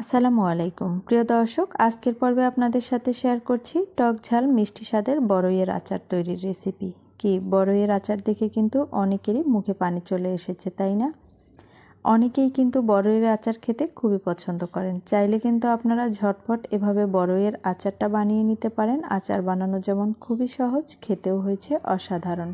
আসসালামু আলাইকুম। প্রিয় দর্শক, আজকের পর্বে আপনাদের সাথে শেয়ার করছি টক ঝাল মিষ্টি স্বাদের বড়ইয়ের আচার তৈরির রেসিপি কি বড়ইয়ের আচার দেখে কিন্তু অনেকেরই মুখে পানি চলে এসেছে, তাই না? অনেকেই কিন্তু বড়ইয়ের আচার খেতে খুবই পছন্দ করেন। চাইলে কিন্তু আপনারা ঝটপট এভাবে বড়ইয়ের আচারটা বানিয়ে নিতে পারেন। আচার বানানো যেমন খুবই সহজ, খেতেও হয়েছে অসাধারণ।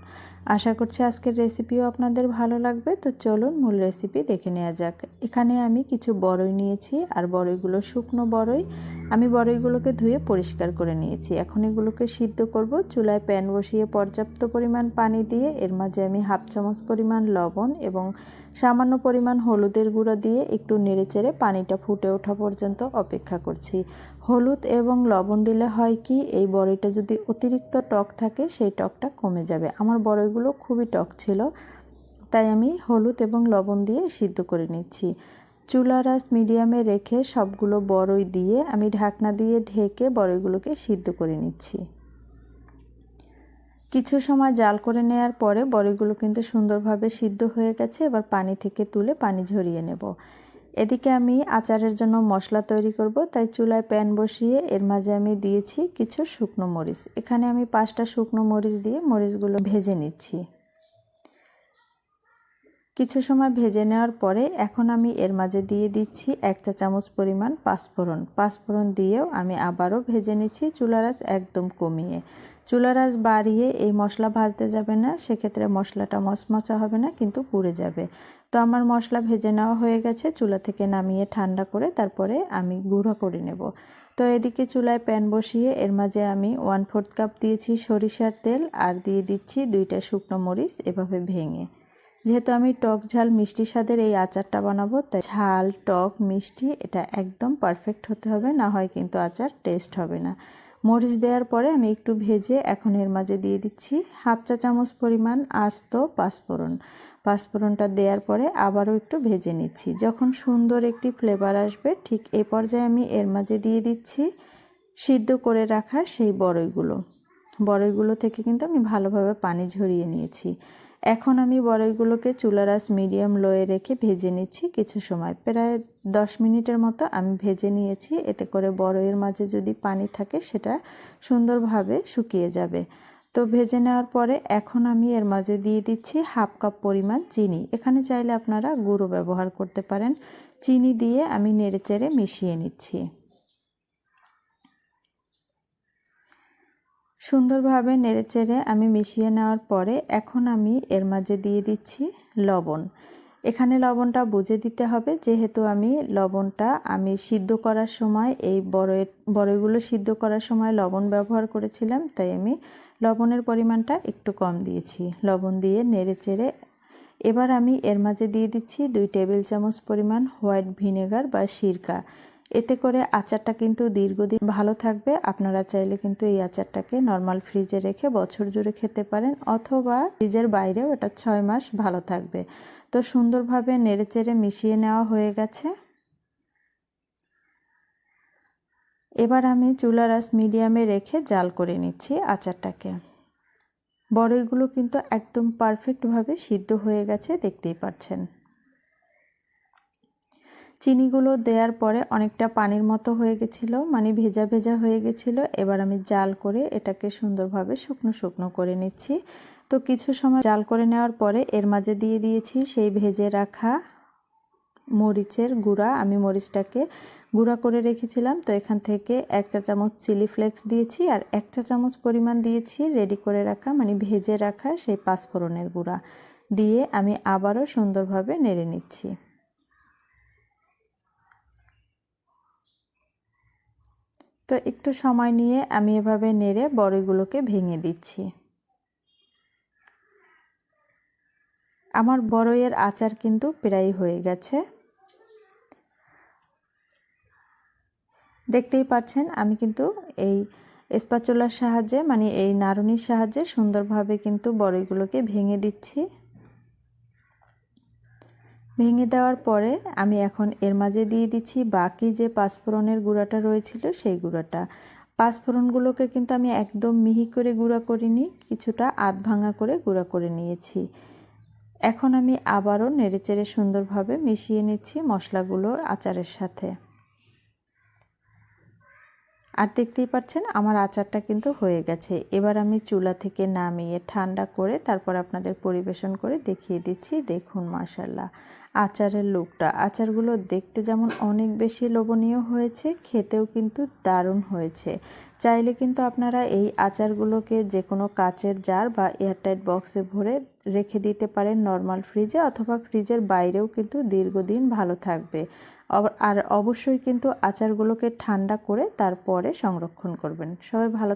আশা করছি আজকের রেসিপিও আপনাদের ভালো লাগবে। তো চলুন মূল রেসিপি দেখে নেওয়া যাক। এখানে আমি কিছু বড়ই নিয়েছি আর বড়ইগুলো শুকনো বড়ই। আমি বড়ইগুলোকে ধুয়ে পরিষ্কার করে নিয়েছি। এখন এগুলোকে সিদ্ধ করব। চুলায় প্যান বসিয়ে পর্যাপ্ত পরিমাণ পানি দিয়ে। এর মাঝে আমি হাফ চামচ পরিমাণ লবণ এবং সামান্য পরিমাণ হলুদের গুঁড়ো দিয়ে একটু নেড়েচেড়ে পানিটা ফুটে ওঠা পর্যন্ত অপেক্ষা করছি। হলুদ এবং লবণ দিলে হয় কি, এই বড়িটা যদি অতিরিক্ত টক থাকে, সেই টকটা কমে যাবে। আমার বড়িগুলো খুবই টক ছিল, তাই আমি হলুদ এবং লবণ দিয়ে সিদ্ধ করে নিচ্ছি। চুলা রাস মিডিয়ামে রেখে সবগুলো বড়ই দিয়ে আমি ঢাকনা দিয়ে ঢেকে বড়ইগুলোকে সিদ্ধ করে নিচ্ছি। কিছু সময় জাল করে নেয়ার পরে বড়িগুলো কিন্তু সুন্দরভাবে সিদ্ধ হয়ে গেছে, এবার পানি থেকে তুলে পানি ঝরিয়ে নেব। এদিকে আমি আচারের জন্য মশলা তৈরি করব, তাই চুলায় প্যান বসিয়ে এর মাঝে আমি দিয়েছি কিছু শুকনো মরিচ। এখানে আমি পাঁচটা শুকনো মরিচ দিয়ে মরিচগুলো ভেজে নিচ্ছি। কিছু সময় ভেজে নেওয়ার পরে এখন আমি এর মাঝে দিয়ে দিচ্ছি এক চা চামচ পরিমাণ পাঁচফোড়ন। পাঁচফোড়ন দিয়েও আমি আবারও ভেজে নিচ্ছি চুলারাস একদম কমিয়ে। চুলারাস বাড়িয়ে এই মশলা ভাজতে যাবে না, সেক্ষেত্রে মশলাটা মচমচা হবে না, কিন্তু পুড়ে যাবে। তো আমার মশলা ভেজে নেওয়া হয়ে গেছে, চুলা থেকে নামিয়ে ঠান্ডা করে তারপরে আমি গুঁড়ো করে নেব। তো এদিকে চুলায় প্যান বসিয়ে এর মাঝে আমি ওয়ান ফোর্থ কাপ দিয়েছি সরিষার তেল আর দিয়ে দিচ্ছি দুইটা শুকনো মরিচ এভাবে ভেঙে। যেহেতু আমি টক ঝাল মিষ্টি স্বাদের এই আচারটা বানাবো, তাই ঝাল, টক, মিষ্টি, এটা একদম পারফেক্ট হতে হবে, না হয় কিন্তু আচার টেস্ট হবে না। মরিচ দেওয়ার পরে আমি একটু ভেজে এখন এর মাঝে দিয়ে দিচ্ছি হাফ চা চামচ পরিমাণ আস্ত পাঁচফোড়ন। পাঁচফোড়নটা দেওয়ার পরে আবারও একটু ভেজে নিচ্ছি। যখন সুন্দর একটি ফ্লেভার আসবে, ঠিক এ পর্যায়ে আমি এর মাঝে দিয়ে দিচ্ছি সিদ্ধ করে রাখা সেই বড়ইগুলো। বড়ইগুলো থেকে কিন্তু আমি ভালোভাবে পানি ঝরিয়ে নিয়েছি। এখন আমি বড়ইগুলোকে চুলারাস মিডিয়াম লোয়ে রেখে ভেজে নিচ্ছি কিছু সময়। প্রায় দশ মিনিটের মতো আমি ভেজে নিয়েছি, এতে করে বড়ইয়ের মাঝে যদি পানি থাকে সেটা সুন্দরভাবে শুকিয়ে যাবে। তো ভেজে নেওয়ার পরে এখন আমি এর মাঝে দিয়ে দিচ্ছি হাফ কাপ পরিমাণ চিনি। এখানে চাইলে আপনারা গুঁড়ো ব্যবহার করতে পারেন। চিনি দিয়ে আমি নেড়েচেড়ে মিশিয়ে নিচ্ছি। সুন্দরভাবে নেড়েচেড়ে আমি মিশিয়ে নেওয়ার পরে এখন আমি এর মাঝে দিয়ে দিচ্ছি লবণ। এখানে লবণটা বুঝে দিতে হবে, যেহেতু আমি লবণটা আমি সিদ্ধ করার সময় এই বড়ের বড়ইগুলো সিদ্ধ করার সময় লবণ ব্যবহার করেছিলাম, তাই আমি লবণের পরিমাণটা একটু কম দিয়েছি। লবণ দিয়ে নেড়ে চেড়ে এবার আমি এর মাঝে দিয়ে দিচ্ছি দুই টেবিল চামচ পরিমাণ হোয়াইট ভিনেগার বা সিরকা। এতে করে আচারটা কিন্তু দীর্ঘদিন ভালো থাকবে। আপনারা চাইলে কিন্তু এই আচারটাকে নর্মাল ফ্রিজে রেখে বছর জুড়ে খেতে পারেন অথবা ফ্রিজের বাইরেও এটা ছয় মাস ভালো থাকবে। তো সুন্দরভাবে নেড়েচেড়ে মিশিয়ে নেওয়া হয়ে গেছে। এবার আমি চুলা রাস মিডিয়ামে রেখে জাল করে নিচ্ছি আচারটাকে। বড়ইগুলো কিন্তু একদম পারফেক্টভাবে সিদ্ধ হয়ে গেছে, দেখতেই পাচ্ছেন। চিনিগুলো দেওয়ার পরে অনেকটা পানির মতো হয়ে গেছিল মানে ভেজা ভেজা হয়ে গেছিল। এবার আমি জাল করে এটাকে সুন্দরভাবে শুকনো শুকনো করে নিচ্ছি। তো কিছু সময় জাল করে নেওয়ার পরে এর মাঝে দিয়ে দিয়েছি সেই ভেজে রাখা মরিচের গুঁড়া। আমি মরিচটাকে গুঁড়া করে রেখেছিলাম, তো এখান থেকে এক চা চামচ চিলি ফ্লেক্স দিয়েছি আর এক চা চামচ পরিমাণ দিয়েছি রেডি করে রাখা মানে ভেজে রাখা সেই পাঁচফোড়নের গুঁড়া। দিয়ে আমি আবারও সুন্দরভাবে নেড়ে নিচ্ছি। তো একটু সময় নিয়ে আমি এভাবে নেড়ে বড়িগুলোকে ভেঙে দিচ্ছি। আমার বড়ইয়ের আচার কিন্তু প্রায় হয়ে গেছে। দেখতেই পাচ্ছেন, আমি কিন্তু এই স্পাচুলার সাহায্যে মানে এই নারুনির সাহায্যে সুন্দরভাবে কিন্তু বড়ইগুলোকে ভেঙে দিচ্ছি। ভেঙে দেওয়ার পরে আমি এখন এর মাঝে দিয়ে দিচ্ছি বাকি যে পাঁচফোড়নের গুঁড়াটা রয়েছিল সেই গুঁড়াটা। পাঁচফোড়নগুলোকে কিন্তু আমি একদম মিহি করে গুঁড়া করিনি, কিছুটা আধ ভাঙা করে গুঁড়া করে নিয়েছি। এখন আমি আবারও নেড়েচেড়ে সুন্দরভাবে মিশিয়ে নিচ্ছি মশলাগুলো আচারের সাথে। আর দেখতেই পাচ্ছেন আমার আচারটা কিন্তু হয়ে গেছে। এবার আমি চুলা থেকে নামিয়ে ঠান্ডা করে তারপর আপনাদের পরিবেশন করে দেখিয়ে দিচ্ছি। দেখুন মার্শাল্লাহ আচারের লুকটা। আচারগুলো দেখতে যেমন অনেক বেশি লোভনীয় হয়েছে, খেতেও কিন্তু দারুণ হয়েছে। চাইলে কিন্তু আপনারা এই আচারগুলোকে যে কোনো কাচের জার বা এয়ারটাইট বক্সে ভরে রেখে দিতে পারেন নর্মাল ফ্রিজে অথবা ফ্রিজের বাইরেও কিন্তু দীর্ঘদিন ভালো থাকবে। আর অবশ্যই কিন্তু আচারগুলোকে ঠান্ডা করে তারপরে সংরক্ষণ করবেন। সবাই ভালো